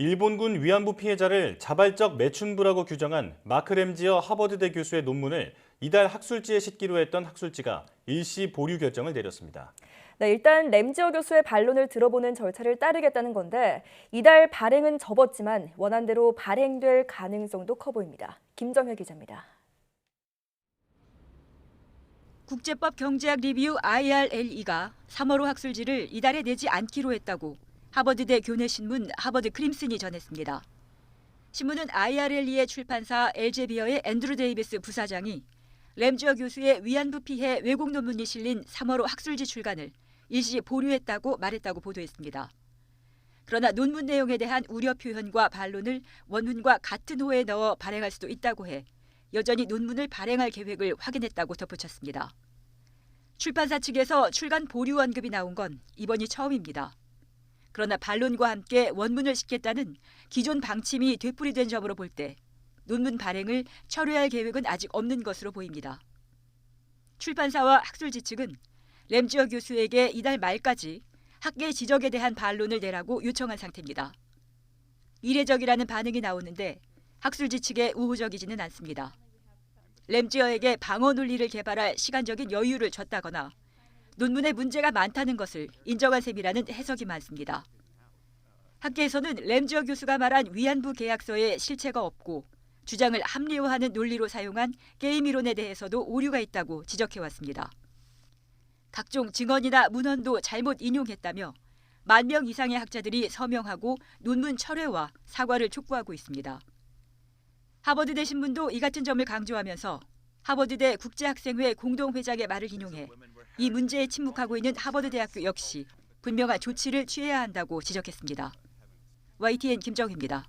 일본군 위안부 피해자를 자발적 매춘부라고 규정한 마크 램지어 하버드대 교수의 논문을 이달 학술지에 싣기로 했던 학술지가 일시 보류 결정을 내렸습니다. 네, 일단 램지어 교수의 반론을 들어보는 절차를 따르겠다는 건데 이달 발행은 접었지만 원안대로 발행될 가능성도 커 보입니다. 김정혜 기자입니다. 국제법 경제학 리뷰 IRLE가 3월호 학술지를 이달에 내지 않기로 했다고 하버드대 교내 신문 하버드 크림슨이 전했습니다. 신문은 IRLE의 출판사 엘제비어의 앤드루 데이비스 부사장이 램지어 교수의 위안부 피해 외국 논문이 실린 3월호 학술지 출간을 일시 보류했다고 말했다고 보도했습니다. 그러나 논문 내용에 대한 우려 표현과 반론을 원문과 같은 호에 넣어 발행할 수도 있다고 해 여전히 논문을 발행할 계획을 확인했다고 덧붙였습니다. 출판사 측에서 출간 보류 언급이 나온 건 이번이 처음입니다. 그러나 반론과 함께 원문을 싣겠다는 기존 방침이 되풀이된 점으로 볼 때 논문 발행을 철회할 계획은 아직 없는 것으로 보입니다. 출판사와 학술지 측은 램지어 교수에게 이달 말까지 학계 지적에 대한 반론을 내라고 요청한 상태입니다. 이례적이라는 반응이 나오는데 학술지 측에 우호적이지는 않습니다. 램지어에게 방어 논리를 개발할 시간적인 여유를 줬다거나 논문에 문제가 많다는 것을 인정한 셈이라는 해석이 많습니다. 학계에서는 램지어 교수가 말한 위안부 계약서에 실체가 없고 주장을 합리화하는 논리로 사용한 게임 이론에 대해서도 오류가 있다고 지적해왔습니다. 각종 증언이나 문헌도 잘못 인용했다며 만 명 이상의 학자들이 서명하고 논문 철회와 사과를 촉구하고 있습니다. 하버드대 신문도 이 같은 점을 강조하면서 하버드대 국제학생회 공동회장의 말을 인용해 이 문제에 침묵하고 있는 하버드대학교 역시 분명한 조치를 취해야 한다고 지적했습니다. YTN 김정희입니다.